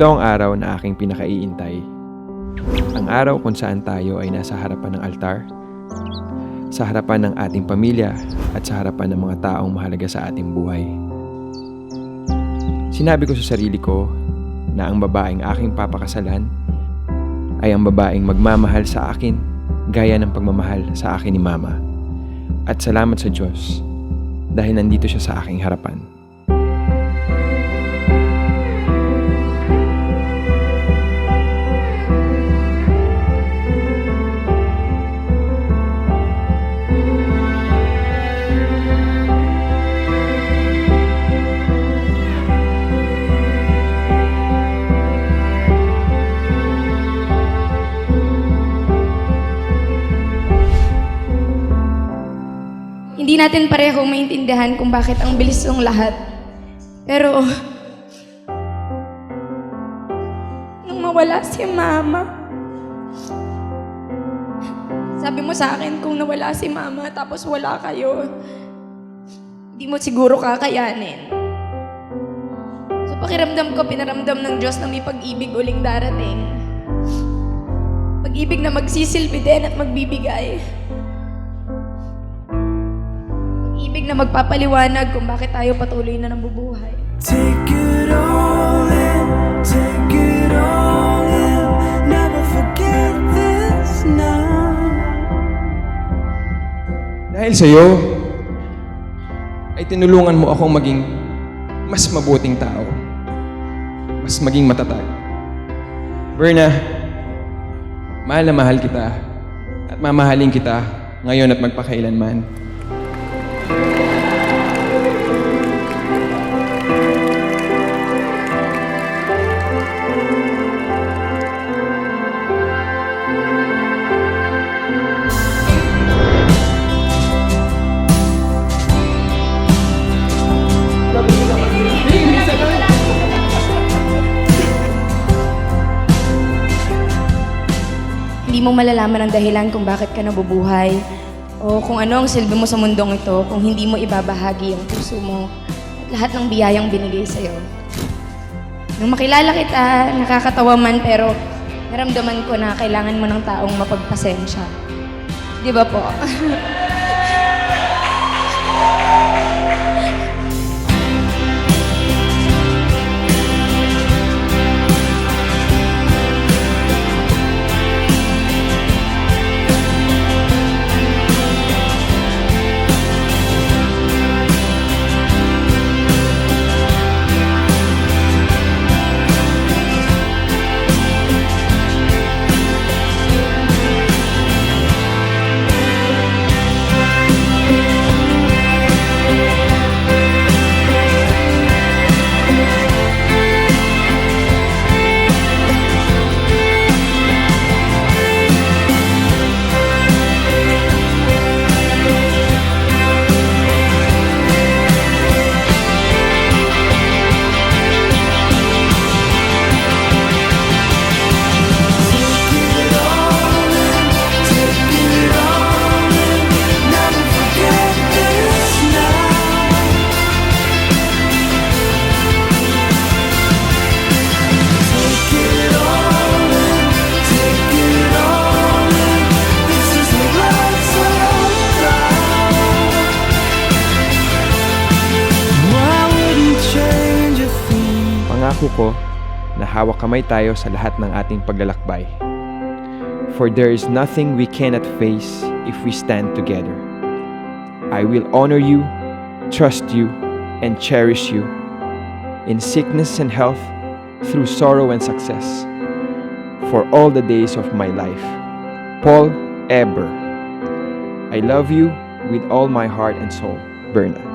Ito ang araw na aking pinakaiintay. Ang araw kung saan tayo ay nasa harapan ng altar, sa harapan ng ating pamilya at sa harapan ng mga taong mahalaga sa ating buhay. Sinabi ko sa sarili ko na ang babaeng aking papakasalan ay ang babaeng magmamahal sa akin gaya ng pagmamahal sa akin ni Mama. At salamat sa Diyos dahil nandito siya sa aking harapan. Hindi natin pareho maintindihan kung bakit ang bilis ng lahat. Pero, nung mawala si Mama, sabi mo sa akin kung nawala si Mama tapos wala kayo, hindi mo siguro kakayanin. Sa pakiramdam ko, pinaramdam ng Diyos na may pag-ibig uling darating. Pag-ibig na magsisilbi din at magbibigay. Pag-ibig na magpapaliwanag kung bakit tayo patuloy na nabubuhay. Take it all in, take it all in. Never forget this now. Dahil sa iyo, ay tinulungan mo akong maging mas mabuting tao. Mas maging matatag. Berna, mahal na mahal kita at mamahalin kita ngayon at magpakailanman. Hindi mo malalaman ang dahilan kung bakit ka nabubuhay o kung ano ang silbi mo sa mundong ito kung hindi mo ibabahagi ang puso mo at lahat ng biyayang binigay sa'yo. Nung makilala kita, nakakatawa man pero naramdaman ko na kailangan mo ng taong mapagpasensya. Di ba po? thing. Pangako ko na hawak kamay tayo sa lahat ng ating paglalakbay. For there is nothing we cannot face if we stand together. I will honor you, trust you, and cherish you in sickness and health, through sorrow and success, for all the days of my life. Paul Eber. I love you with all my heart and soul. Berna.